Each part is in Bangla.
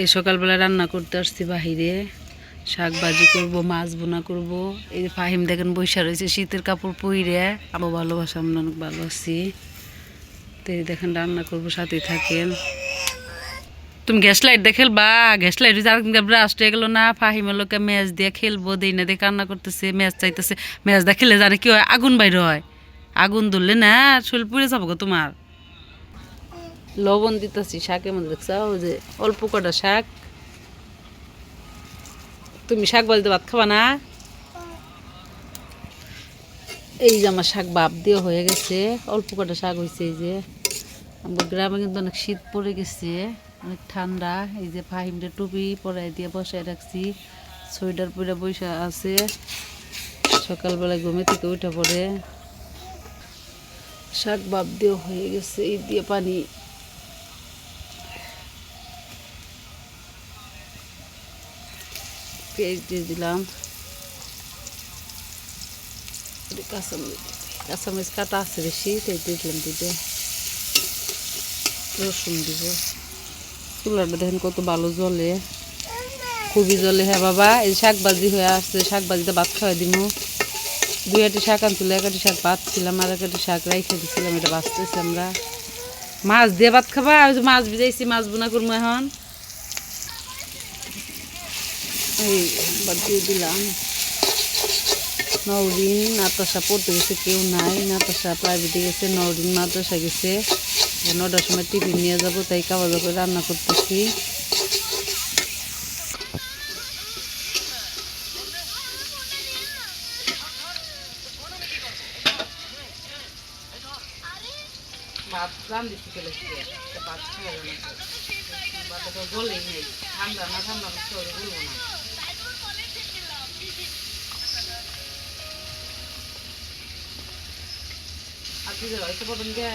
এই সকালবেলা রান্না করতে আসছি বাহিরে। শাক ভাজি করব, মাছ বোনা করব। এই যে ফাহিম দেখেন বৈশা রয়েছে, শীতের কাপড় পইরে আবার ভালোবাসা আমরা অনেক ভালো আছি তো দেখেন রান্না করব সাথে থাকেন। তুমি গ্যাস লাইট দিয়ে খেলবা? গ্যাস লাইট ব্রাশ হয়ে গেল না? ফাহিমের লোকে ম্যাচ দিয়ে খেলব, দেই না দিয়ে কান্না করতেছে, ম্যাচ চাইতেছে। ম্যাচ দিয়ে খেলে জানে কি হয়? আগুন বাইর হয়। আগুন ধরলে না শরীর পুড়ে যাব গো তোমার। লবণ দিতেছি শাকের মধ্যে দেখছ? ওই যে অল্প কটা শাক। তুমি শাক বাজিতে ভাত খাবা না? এই যে আমার শাক বাপ দিয়ে হয়ে গেছে, অল্প কটা শাক হয়েছে এই যে। আমার গ্রামে কিন্তু অনেক শীত পড়ে গেছে, অনেক ঠান্ডা। এই যে ফাহিমটা টুপি পরাই দিয়ে বসায় রাখছি, সোয়েটার পরে বসে আছে। সকালবেলায় ঘুমে থেকে উঠে পড়ে। শাক বাপ দিয়ে হয়ে গেছে, এই দিয়ে পানি পেঁয়াজ দিয়ে দিলাম একটু কাঁচামরিচ কাঁচামরিচ কাটা আছে বেশি তাই দিয়ে দিলাম দিতে রসুন দিব চুলাটা দেখেন কত ভালো জলে খুবই জলে হ্যাঁ বাবা এই শাক ভাজি হয়ে আসছে শাক ভাজিতে ভাত খাওয়াই দিব দুই আটি শাক আনছিল এক আটি শাক ভাত ছিলাম আর এক শাক রাইখে দিছিলাম এটা বাঁচতেছি আমরা মাছ দিয়ে ভাত খাবা ওই যে মাছ ভিজাইছি মাছ বোনা করব এখন এই বাদ দিয়ে দিলাম। নওরিন নাতাশা পড়তে গেছে, কেউ নাই। নাতাশা প্রাইভেটে গেছে, নওরিন মাদ্রাসা গেছে। নটার সময় টিফিন নিয়ে যাব, তাই কাবাজা করে রান্না করতেছি। ফেলেছি ভাত খাওয়া যাবে না, ঠান্ডা না। ঠান্ডা না চলে বলব না আর তুই যে হয়তো বলুন গে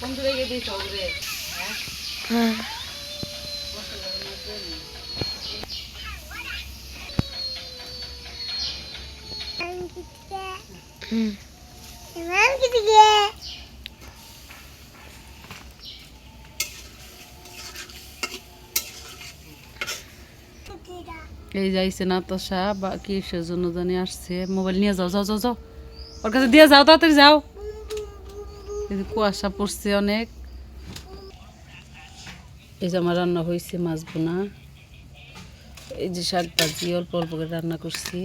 কোন দূরে গিয়ে দিয়েছ ওরে হ্যাঁ এই যাইছে নাতাশা বা কিসের জন্য জানি আসছে। মোবাইল নিয়ে যাও যাও যাও যাও। ওর কাছে দিয়ে যাও, তাড়াতাড়ি যাও। এই কুয়াশা পড়ছে অনেক। এই যে আমার রান্না হয়েছে মাছ বোনা এই যে শাক ভাজি, অল্প অল্প করে রান্না করছি।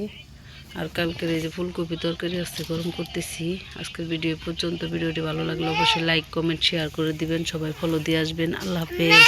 আর কালকের এই যে ফুলকপি তরকারি আছে গরম করতেছি। আজকের ভিডিও পর্যন্ত। ভিডিওটি ভালো লাগলে অবশ্যই লাইক কমেন্ট শেয়ার করে দিবেন। সবাই ফলো দিয়ে আসবেন। আল্লাহ হাফেজ।